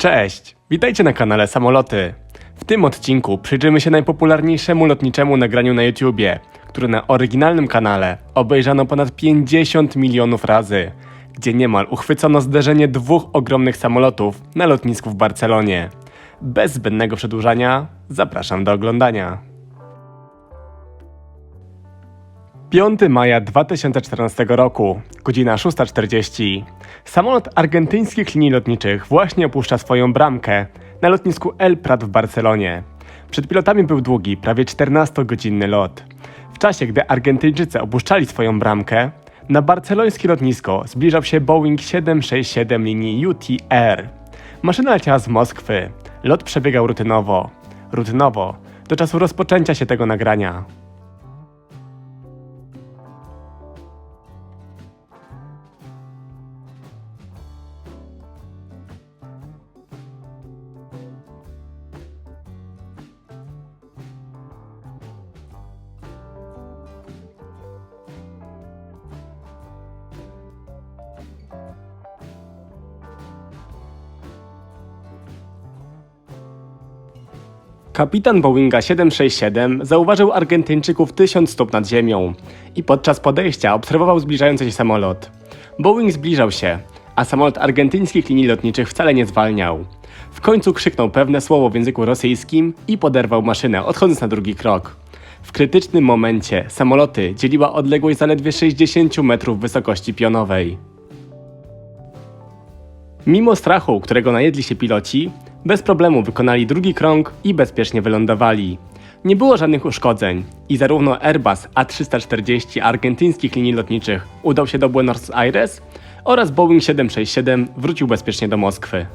Cześć, witajcie na kanale Samoloty. W tym odcinku przyjrzymy się najpopularniejszemu lotniczemu nagraniu na YouTubie, które na oryginalnym kanale obejrzano ponad 50 milionów razy, gdzie niemal uchwycono zderzenie dwóch ogromnych samolotów na lotnisku w Barcelonie. Bez zbędnego przedłużania, zapraszam do oglądania. 5 maja 2014 roku, godzina 6.40. Samolot argentyńskich linii lotniczych właśnie opuszcza swoją bramkę na lotnisku El Prat w Barcelonie. Przed pilotami był długi, prawie 14-godzinny lot. W czasie, gdy Argentyńczycy opuszczali swoją bramkę, na barcelońskie lotnisko zbliżał się Boeing 767 linii UTR. Maszyna leciała z Moskwy. Lot przebiegał rutynowo. Rutynowo, do czasu rozpoczęcia się tego nagrania. Kapitan Boeinga 767 zauważył Argentyńczyków 1000 stóp nad ziemią i podczas podejścia obserwował zbliżający się samolot. Boeing zbliżał się, a samolot argentyńskich linii lotniczych wcale nie zwalniał. W końcu krzyknął pewne słowo w języku rosyjskim i poderwał maszynę, odchodząc na drugi krok. W krytycznym momencie samoloty dzieliła odległość zaledwie 60 metrów wysokości pionowej. Mimo strachu, którego najedli się piloci, bez problemu wykonali drugi krąg i bezpiecznie wylądowali. Nie było żadnych uszkodzeń i zarówno Airbus A340 argentyńskich linii lotniczych udał się do Buenos Aires oraz Boeing 767 wrócił bezpiecznie do Moskwy.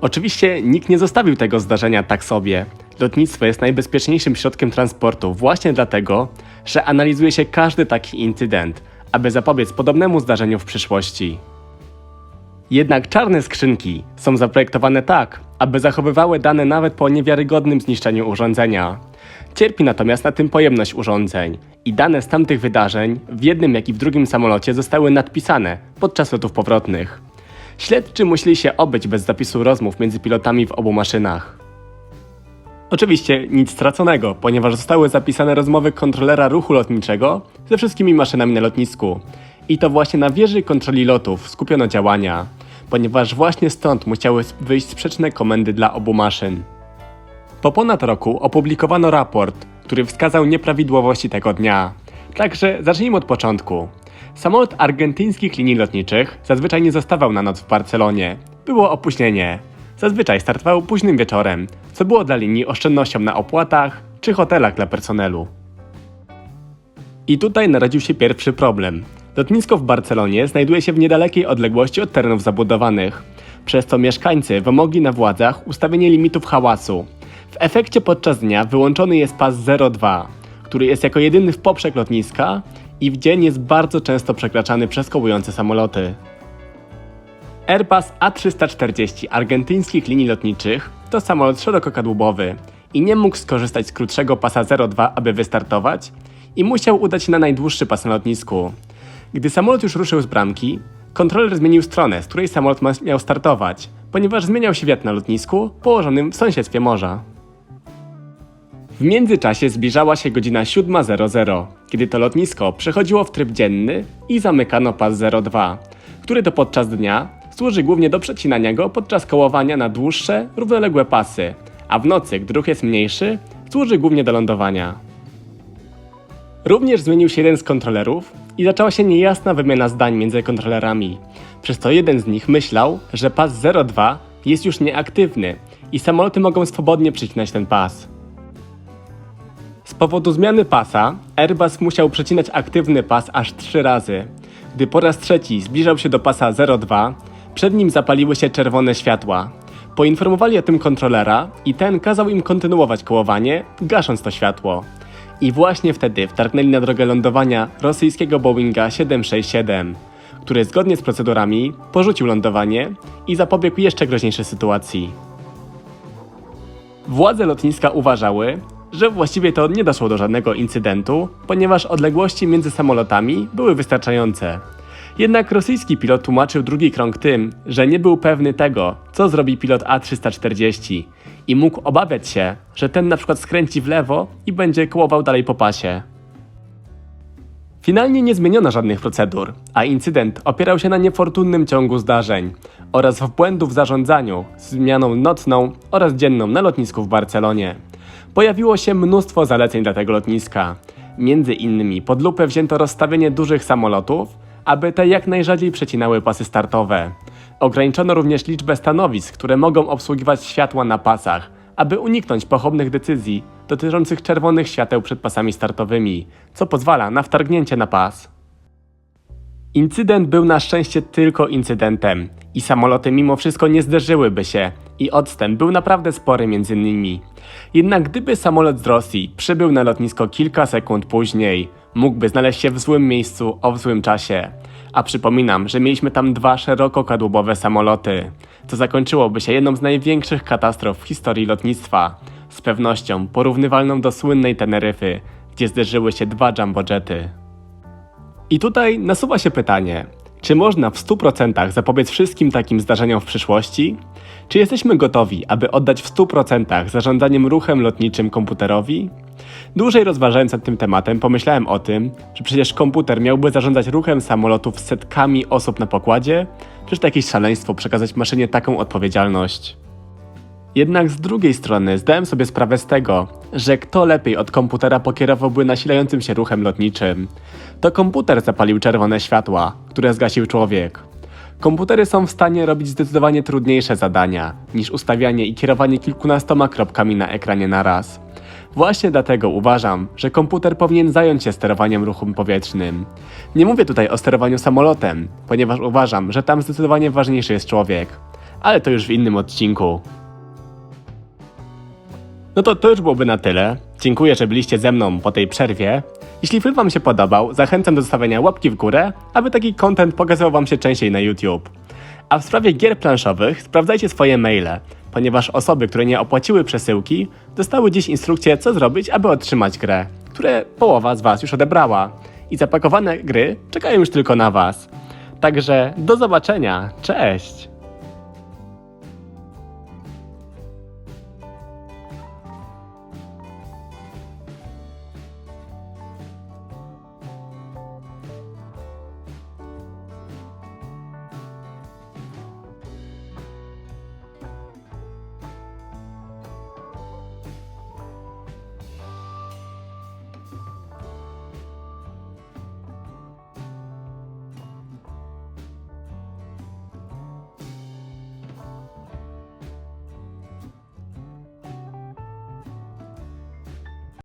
Oczywiście nikt nie zostawił tego zdarzenia tak sobie. Lotnictwo jest najbezpieczniejszym środkiem transportu właśnie dlatego, że analizuje się każdy taki incydent, aby zapobiec podobnemu zdarzeniu w przyszłości. Jednak czarne skrzynki są zaprojektowane tak, aby zachowywały dane nawet po niewiarygodnym zniszczeniu urządzenia. Cierpi natomiast na tym pojemność urządzeń i dane z tamtych wydarzeń w jednym jak i w drugim samolocie zostały nadpisane podczas lotów powrotnych. Śledczy musieli się obyć bez zapisu rozmów między pilotami w obu maszynach. Oczywiście nic straconego, ponieważ zostały zapisane rozmowy kontrolera ruchu lotniczego ze wszystkimi maszynami na lotnisku. I to właśnie na wieży kontroli lotów skupiono działania, ponieważ właśnie stąd musiały wyjść sprzeczne komendy dla obu maszyn. Po ponad roku opublikowano raport, który wskazał nieprawidłowości tego dnia. Także zacznijmy od początku. Samolot argentyńskich linii lotniczych zazwyczaj nie zostawał na noc w Barcelonie. Było opóźnienie. Zazwyczaj startował późnym wieczorem, co było dla linii oszczędnością na opłatach czy hotelach dla personelu. I tutaj narodził się pierwszy problem. Lotnisko w Barcelonie znajduje się w niedalekiej odległości od terenów zabudowanych, przez co mieszkańcy wymogli na władzach ustawienie limitów hałasu. W efekcie podczas dnia wyłączony jest pas 02, który jest jako jedyny w poprzek lotniska i w dzień jest bardzo często przekraczany przez kołujące samoloty. Airbus A340 argentyńskich linii lotniczych to samolot szerokokadłubowy i nie mógł skorzystać z krótszego pasa 02, aby wystartować i musiał udać się na najdłuższy pas na lotnisku. Gdy samolot już ruszył z bramki, kontroler zmienił stronę, z której samolot miał startować, ponieważ zmieniał się wiatr na lotnisku położonym w sąsiedztwie morza. W międzyczasie zbliżała się godzina 7.00, kiedy to lotnisko przechodziło w tryb dzienny i zamykano pas 02, który to podczas dnia służy głównie do przecinania go podczas kołowania na dłuższe, równoległe pasy, a w nocy, gdy ruch jest mniejszy, służy głównie do lądowania. Również zmienił się jeden z kontrolerów i zaczęła się niejasna wymiana zdań między kontrolerami, przez to jeden z nich myślał, że pas 02 jest już nieaktywny i samoloty mogą swobodnie przecinać ten pas. Z powodu zmiany pasa, Airbus musiał przecinać aktywny pas aż trzy razy. Gdy po raz trzeci zbliżał się do pasa 02, przed nim zapaliły się czerwone światła. Poinformowali o tym kontrolera i ten kazał im kontynuować kołowanie, gasząc to światło. I właśnie wtedy wtargnęli na drogę lądowania rosyjskiego Boeinga 767, który zgodnie z procedurami porzucił lądowanie i zapobiegł jeszcze groźniejszej sytuacji. Władze lotniska uważały, że właściwie to nie doszło do żadnego incydentu, ponieważ odległości między samolotami były wystarczające. Jednak rosyjski pilot tłumaczył drugi krąg tym, że nie był pewny tego, co zrobi pilot A340 i mógł obawiać się, że ten na przykład skręci w lewo i będzie kołował dalej po pasie. Finalnie nie zmieniono żadnych procedur, a incydent opierał się na niefortunnym ciągu zdarzeń oraz w błędu w zarządzaniu zmianą nocną oraz dzienną na lotnisku w Barcelonie. Pojawiło się mnóstwo zaleceń dla tego lotniska. Między innymi pod lupę wzięto rozstawienie dużych samolotów, aby te jak najrzadziej przecinały pasy startowe. Ograniczono również liczbę stanowisk, które mogą obsługiwać światła na pasach, aby uniknąć pochopnych decyzji dotyczących czerwonych świateł przed pasami startowymi, co pozwala na wtargnięcie na pas. Incydent był na szczęście tylko incydentem i samoloty mimo wszystko nie zderzyłyby się i odstęp był naprawdę spory między nimi. Jednak gdyby samolot z Rosji przybył na lotnisko kilka sekund później, mógłby znaleźć się w złym miejscu o złym czasie. A przypominam, że mieliśmy tam dwa szerokokadłubowe samoloty, co zakończyłoby się jedną z największych katastrof w historii lotnictwa. Z pewnością porównywalną do słynnej Teneryfy, gdzie zderzyły się dwa jumbojety. I tutaj nasuwa się pytanie, czy można w 100% zapobiec wszystkim takim zdarzeniom w przyszłości? Czy jesteśmy gotowi, aby oddać w 100% zarządzaniem ruchem lotniczym komputerowi? Dłużej rozważając nad tym tematem, pomyślałem o tym, że przecież komputer miałby zarządzać ruchem samolotów z setkami osób na pokładzie? Czyż to jakieś szaleństwo przekazać maszynie taką odpowiedzialność? Jednak z drugiej strony zdałem sobie sprawę z tego, że kto lepiej od komputera pokierowałby nasilającym się ruchem lotniczym. To komputer zapalił czerwone światła, które zgasił człowiek. Komputery są w stanie robić zdecydowanie trudniejsze zadania niż ustawianie i kierowanie kilkunastoma kropkami na ekranie naraz. Właśnie dlatego uważam, że komputer powinien zająć się sterowaniem ruchem powietrznym. Nie mówię tutaj o sterowaniu samolotem, ponieważ uważam, że tam zdecydowanie ważniejszy jest człowiek. Ale to już w innym odcinku. No to to już byłoby na tyle. Dziękuję, że byliście ze mną po tej przerwie. Jeśli film Wam się podobał, zachęcam do zostawienia łapki w górę, aby taki content pokazywał Wam się częściej na YouTube. A w sprawie gier planszowych sprawdzajcie swoje maile, ponieważ osoby, które nie opłaciły przesyłki, dostały dziś instrukcje, co zrobić, aby otrzymać grę, które połowa z Was już odebrała. I zapakowane gry czekają już tylko na Was. Także do zobaczenia, cześć!